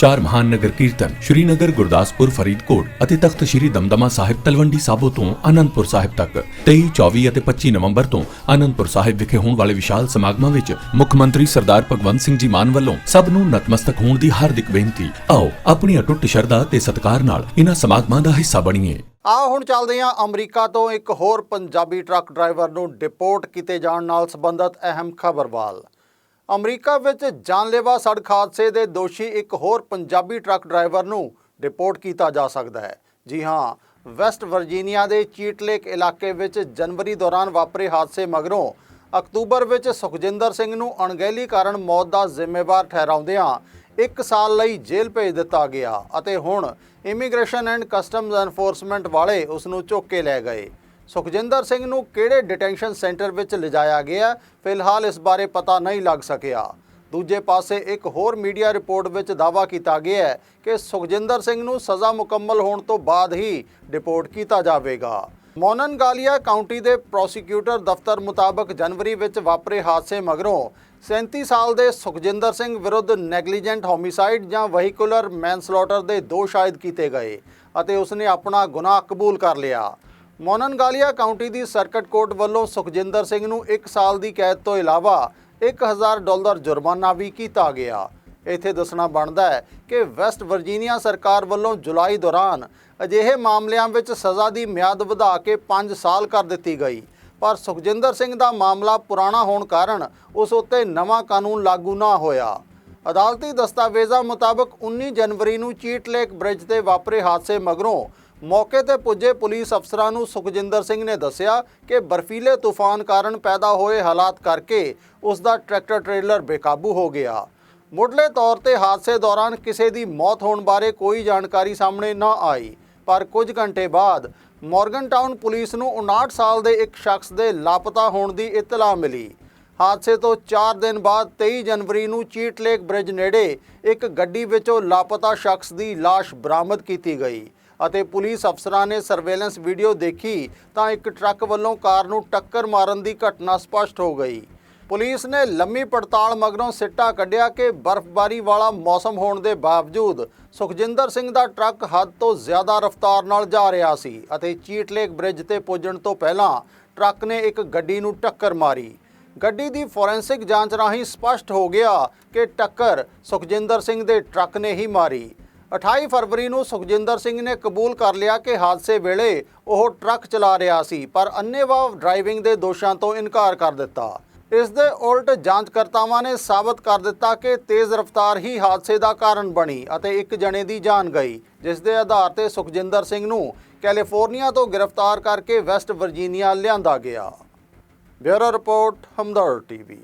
ਚਾਰ ਮਹਾਨ ਨਗਰ ਕੀਰਤਨ ਸ਼੍ਰੀਨਗਰ, ਗੁਰਦਾਸਪੁਰ, ਫਰੀਦਕੋਟ ਅਤੇ ਤਖਤ ਸ਼੍ਰੀ ਦਮਦਮਾ ਸਾਹਿਬ ਤਲਵੰਡੀ ਸਾਬੋ ਤੋਂ ਆਨੰਦਪੁਰ ਸਾਹਿਬ ਤੱਕ। 23 24 ਅਤੇ 25 ਨਵੰਬਰ ਤੋਂ ਆਨੰਦਪੁਰ ਸਾਹਿਬ ਵਿਖੇ ਹੋਣ ਵਾਲੇ ਵਿਸ਼ਾਲ ਸਮਾਗਮਾਂ ਵਿੱਚ ਮੁੱਖ ਮੰਤਰੀ ਸਰਦਾਰ ਭਗਵੰਤ ਸਿੰਘ ਜੀ ਮਾਨ ਵੱਲੋਂ ਸਭ ਨੂੰ ਨਤਮਸਤਕ ਹੋਣ ਦੀ ਹਾਰਦਿਕ ਬੇਨਤੀ। ਆਓ ਆਪਣੀ ਅਟੁੱਟ ਸ਼ਰਧਾ ਤੇ ਸਤਿਕਾਰ ਨਾਲ ਇਹਨਾਂ ਸਮਾਗਮਾਂ ਦਾ ਹਿੱਸਾ ਬਣੀਏ। ਆਓ ਹੁਣ ਚੱਲਦੇ ਹਾਂ ਅਮਰੀਕਾ ਤੋਂ ਇੱਕ ਹੋਰ ਪੰਜਾਬੀ ਟਰੱਕ ਡਰਾਈਵਰ ਨੂੰ ਡਿਪੋਰਟ ਕੀਤੇ ਜਾਣ ਨਾਲ ਸੰਬੰਧਿਤ ਅਹਿਮ ਖਬਰ ਵੱਲ ਅਮਰੀਕਾ ਵਿੱਚ ਜਾਨਲੇਵਾ ਸੜਕ ਹਾਦਸੇ ਦੇ ਦੋਸ਼ੀ ਇੱਕ ਹੋਰ ਪੰਜਾਬੀ ਟਰੱਕ ਡਰਾਈਵਰ ਨੂੰ ਰਿਪੋਰਟ ਕੀਤਾ ਜਾ ਸਕਦਾ ਹੈ। ਜੀ ਹਾਂ, ਵੈਸਟ ਵਰਜੀਨੀਆ ਦੇ ਚੀਟਲੇਕ ਇਲਾਕੇ ਵਿੱਚ ਜਨਵਰੀ ਦੌਰਾਨ ਵਾਪਰੇ ਹਾਦਸੇ ਮਗਰੋਂ ਅਕਤੂਬਰ ਵਿੱਚ ਸੁਖਜਿੰਦਰ ਸਿੰਘ ਨੂੰ ਅਣਗਹਿਲੀ ਕਾਰਨ ਮੌਤ ਦਾ ਜ਼ਿੰਮੇਵਾਰ ਠਹਿਰਾਉਂਦਿਆਂ ਇੱਕ ਸਾਲ ਲਈ ਜੇਲ੍ਹ ਭੇਜ ਦਿੱਤਾ ਗਿਆ ਅਤੇ ਹੁਣ ਇਮੀਗ੍ਰੇਸ਼ਨ ਐਂਡ ਕਸਟਮਜ਼ ਐਨਫੋਰਸਮੈਂਟ ਵਾਲੇ ਉਸ ਨੂੰ ਚੁੱਕ ਕੇ ਲੈ ਗਏ। ਸੁਖਜਿੰਦਰ ਸਿੰਘ ਨੂੰ ਕਿਹੜੇ ਡਿਟੈਂਸ਼ਨ ਸੈਂਟਰ ਵਿੱਚ ਲਿਜਾਇਆ ਗਿਆ, ਫਿਲਹਾਲ ਇਸ ਬਾਰੇ ਪਤਾ ਨਹੀਂ ਲੱਗ ਸਕਿਆ। ਦੂਜੇ ਪਾਸੇ ਇੱਕ ਹੋਰ ਮੀਡੀਆ ਰਿਪੋਰਟ ਵਿੱਚ ਦਾਅਵਾ ਕੀਤਾ ਗਿਆ ਹੈ ਕਿ ਸੁਖਜਿੰਦਰ ਸਿੰਘ ਨੂੰ ਸਜ਼ਾ ਮੁਕੰਮਲ ਹੋਣ ਤੋਂ ਬਾਅਦ ਹੀ ਡਿਪੋਰਟ ਕੀਤਾ ਜਾਵੇਗਾ। ਮੋਨਨਗਾਲੀਆ ਕਾਉਂਟੀ ਦੇ ਪ੍ਰੋਸੀਕਿਊਟਰ ਦਫ਼ਤਰ ਮੁਤਾਬਕ ਜਨਵਰੀ ਵਿੱਚ ਵਾਪਰੇ ਹਾਦਸੇ ਮਗਰੋਂ 37 ਸਾਲ ਦੇ ਸੁਖਜਿੰਦਰ ਸਿੰਘ ਵਿਰੁੱਧ ਨੈਗਲੀਜੈਂਟ ਹੋਮਿਸਾਈਡ ਜਾਂ ਵਹੀਕੂਲਰ ਮੈਨਸਲੋਟਰ ਦੇ ਦੋਸ਼ ਆਇਦ ਕੀਤੇ ਗਏ ਅਤੇ ਉਸਨੇ ਆਪਣਾ ਗੁਨਾਹ ਕਬੂਲ ਕਰ ਲਿਆ। ਮੋਨਨਗਾਲੀਆ ਕਾਉਂਟੀ ਦੀ ਸਰਕਟ ਕੋਰਟ ਵੱਲੋਂ ਸੁਖਜਿੰਦਰ ਸਿੰਘ ਨੂੰ 1 ਸਾਲ ਦੀ ਕੈਦ ਤੋਂ ਇਲਾਵਾ 1000 ਡਾਲਰ ਜੁਰਮਾਨਾ ਵੀ ਕੀਤਾ ਗਿਆ। ਇੱਥੇ ਦੱਸਣਾ ਬਣਦਾ ਹੈ ਕਿ ਵੈਸਟ ਵਰਜੀਨੀਆ ਸਰਕਾਰ ਵੱਲੋਂ ਜੁਲਾਈ ਦੌਰਾਨ ਅਜਿਹੇ ਮਾਮਲਿਆਂ ਵਿੱਚ ਸਜ਼ਾ ਦੀ ਮਿਆਦ ਵਧਾ ਕੇ 5 ਸਾਲ ਕਰ ਦਿੱਤੀ ਗਈ। ਪਰ ਸੁਖਜਿੰਦਰ ਸਿੰਘ ਦਾ ਮਾਮਲਾ ਪੁਰਾਣਾ ਹੋਣ ਕਾਰਨ ਉਸ ਉੱਤੇ ਨਵਾਂ ਕਾਨੂੰਨ ਲਾਗੂ ਨਾ ਹੋਇਆ। ਅਦਾਲਤੀ ਦਸਤਾਵੇਜ਼ਾਂ ਮੁਤਾਬਕ 19 ਜਨਵਰੀ ਨੂੰ ਚੀਟ ਲੇਕ ਬ੍ਰਿਜ ਤੇ ਵਾਪਰੇ ਹਾਦਸੇ ਮਗਰੋਂ ਮੌਕੇ ਤੇ ਪੁੱਜੇ ਪੁਲਿਸ ਅਫਸਰਾਂ ਨੂੰ ਸੁਖਜਿੰਦਰ ਸਿੰਘ ਨੇ ਦੱਸਿਆ ਕਿ ਬਰਫੀਲੇ ਤੂਫਾਨ ਕਾਰਨ ਪੈਦਾ ਹੋਏ ਹਾਲਾਤ ਕਰਕੇ ਉਸ ਦਾ ਟਰੈਕਟਰ ਟ੍ਰੇਲਰ ਬੇਕਾਬੂ ਹੋ ਗਿਆ। ਮੁੱਢਲੇ ਤੌਰ ਤੇ ਹਾਦਸੇ ਦੌਰਾਨ ਕਿਸੇ ਦੀ ਮੌਤ ਹੋਣ ਬਾਰੇ ਕੋਈ ਜਾਣਕਾਰੀ ਸਾਹਮਣੇ ਨਾ ਆਈ, ਪਰ ਕੁਝ ਘੰਟੇ ਬਾਅਦ ਮਾਰਗਨ ਟਾਊਨ ਪੁਲਿਸ ਨੂੰ 59 ਸਾਲ ਦੇ ਇੱਕ ਸ਼ਖਸ ਦੇ ਲਾਪਤਾ ਹੋਣ ਦੀ ਇਤਲਾਹ ਮਿਲੀ। ਹਾਦਸੇ ਤੋਂ 4 ਦਿਨ ਬਾਅਦ 23 ਜਨਵਰੀ ਨੂੰ ਚੀਟ ਲੇਕ ਬ੍ਰਿਜ ਨੇੜੇ ਇੱਕ ਗੱਡੀ ਵਿੱਚੋਂ ਲਾਪਤਾ ਸ਼ਖਸ ਦੀ ਲਾਸ਼ ਬਰਾਮਦ ਕੀਤੀ ਗਈ। ਅਤੇ ਪੁਲਿਸ ਅਫਸਰਾਂ ਨੇ ਸਰਵੇਲੈਂਸ ਵੀਡੀਓ ਦੇਖੀ ਤਾਂ ਇੱਕ ਟਰੱਕ ਵੱਲੋਂ ਕਾਰ ਨੂੰ ਟੱਕਰ ਮਾਰਨ ਦੀ ਘਟਨਾ ਸਪਸ਼ਟ ਹੋ ਗਈ। ਪੁਲਿਸ ਨੇ ਲੰਮੀ ਪੜਤਾਲ ਮਗਰੋਂ ਸਿੱਟਾ ਕੱਢਿਆ ਕਿ ਬਰਫ਼ਬਾਰੀ ਵਾਲਾ ਮੌਸਮ ਹੋਣ ਦੇ ਬਾਵਜੂਦ ਸੁਖਜਿੰਦਰ ਸਿੰਘ ਦਾ ਟਰੱਕ ਹੱਦ ਤੋਂ ਜ਼ਿਆਦਾ ਰਫ਼ਤਾਰ ਨਾਲ ਜਾ ਰਿਹਾ ਸੀ ਅਤੇ ਚੀਟਲੇਕ ਬ੍ਰਿਜ ਤੇ ਪੁੱਜਣ ਤੋਂ ਪਹਿਲਾਂ ਟਰੱਕ ਨੇ ਇੱਕ ਗੱਡੀ ਨੂੰ ਟੱਕਰ ਮਾਰੀ। ਗੱਡੀ ਦੀ ਫੋਰੈਂਸਿਕ ਜਾਂਚ ਰਾਹੀਂ ਸਪਸ਼ਟ ਹੋ ਗਿਆ ਕਿ ਟੱਕਰ ਸੁਖਜਿੰਦਰ ਸਿੰਘ ਦੇ ਟਰੱਕ ਨੇ ਹੀ ਮਾਰੀ। 28 ਫਰਵਰੀ ਨੂੰ ਸੁਖਜਿੰਦਰ ਸਿੰਘ ਨੇ ਕਬੂਲ ਕਰ ਲਿਆ ਕਿ ਹਾਦਸੇ ਵੇਲੇ ਉਹ ਟਰੱਕ ਚਲਾ ਰਿਹਾ ਸੀ, ਪਰ ਅੰਨ੍ਹੇਵਾਹ ਡਰਾਈਵਿੰਗ ਦੇ ਦੋਸ਼ਾਂ ਤੋਂ ਇਨਕਾਰ ਕਰ ਦਿੱਤਾ। ਇਸ ਦੇ ਉਲਟ ਜਾਂਚਕਰਤਾਵਾਂ ਨੇ ਸਾਬਤ ਕਰ ਦਿੱਤਾ ਕਿ ਤੇਜ਼ ਰਫ਼ਤਾਰ ਹੀ ਹਾਦਸੇ ਦਾ ਕਾਰਨ ਬਣੀ ਅਤੇ ਇੱਕ ਜਣੇ ਦੀ ਜਾਨ ਗਈ, ਜਿਸ ਦੇ ਆਧਾਰ ਤੇ ਸੁਖਜਿੰਦਰ ਸਿੰਘ ਨੂੰ ਕੈਲੀਫੋਰਨੀਆ ਤੋਂ ਗ੍ਰਿਫਤਾਰ ਕਰਕੇ ਵੈਸਟ ਵਰਜੀਨੀਆ ਲਿਆਂਦਾ ਗਿਆ। Bureau report, Hamdard TV.